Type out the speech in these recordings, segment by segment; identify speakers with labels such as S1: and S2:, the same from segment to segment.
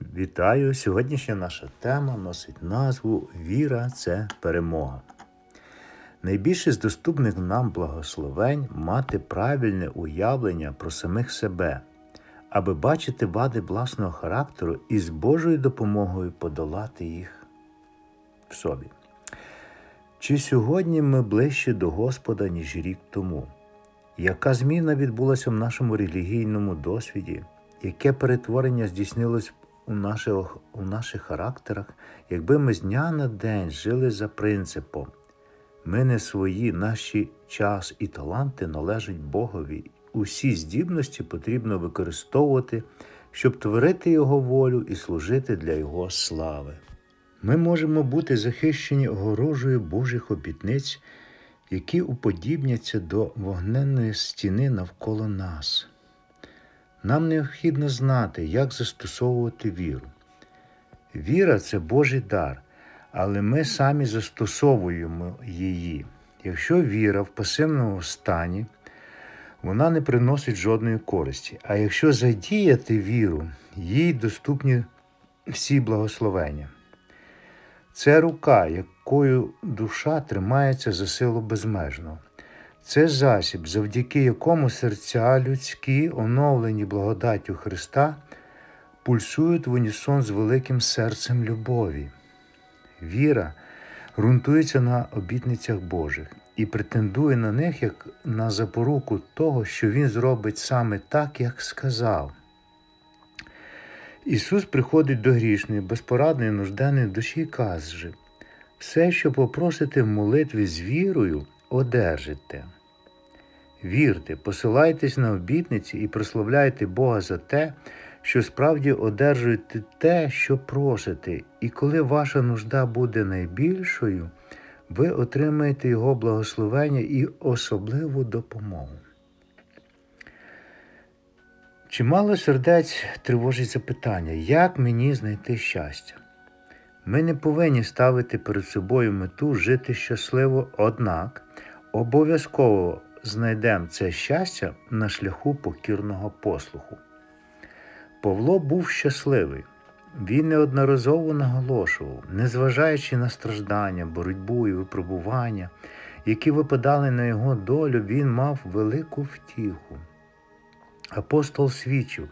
S1: Вітаю! Сьогоднішня наша тема носить назву Віра це перемога. Найбільше з доступних нам благословень мати правильне уявлення про самих себе, аби бачити вади власного характеру і з Божою допомогою подолати їх в собі. Чи сьогодні ми ближче до Господа, ніж рік тому? Яка зміна відбулася в нашому релігійному досвіді? Яке перетворення здійснилось у наших, у наших характерах, якби ми з дня на день жили за принципом? Ми не свої, наші час і таланти належать Богові. Усі здібності потрібно використовувати, щоб творити Його волю і служити для Його слави. Ми можемо бути захищені огорожею Божих обітниць, які уподібняться до вогненної стіни навколо нас. Нам необхідно знати, як застосовувати віру. Віра це Божий дар, але ми самі застосовуємо її. Якщо віра в пасивному стані, вона не приносить жодної користі. А якщо задіяти віру, їй доступні всі благословення. Це рука, якою душа тримається за силу безмежного. Це засіб, завдяки якому серця людські, оновлені благодаттю Христа, пульсують в унісон з великим серцем любові. Віра ґрунтується на обітницях Божих і претендує на них як на запоруку того, що Він зробить саме так, як сказав. Ісус приходить до грішної, безпорадної, нужденної душі і каже, все, що попросите в молитві з вірою, одержите. Вірте, посилайтесь на обітниці і прославляйте Бога за те, що справді одержуєте те, що просите, і коли ваша нужда буде найбільшою, ви отримаєте Його благословення і особливу допомогу. Чимало сердець тривожить запитання, як мені знайти щастя? Ми не повинні ставити перед собою мету жити щасливо, однак обов'язково знайдемо це щастя на шляху покірного послуху. Павло був щасливий. Він неодноразово наголошував, незважаючи на страждання, боротьбу і випробування, які випадали на його долю, він мав велику втіху. Апостол свідчив,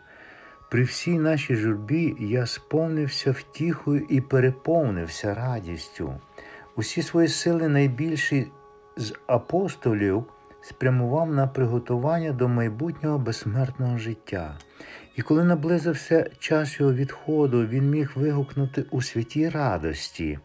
S1: при всій нашій журбі я сповнився втіхою і переповнився радістю. Усі свої сили найбільші з апостолів спрямував на приготування до майбутнього безсмертного життя. І коли наблизився час його відходу, він міг вигукнути у святій радості.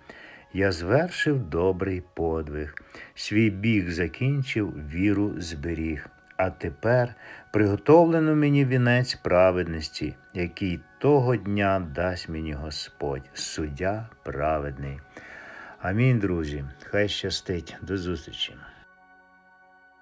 S1: Я звершив добрий подвиг, свій біг закінчив, віру зберіг. А тепер приготовлено мені вінець праведності, який того дня дасть мені Господь, суддя праведний. Амінь, друзі. Хай щастить. До зустрічі.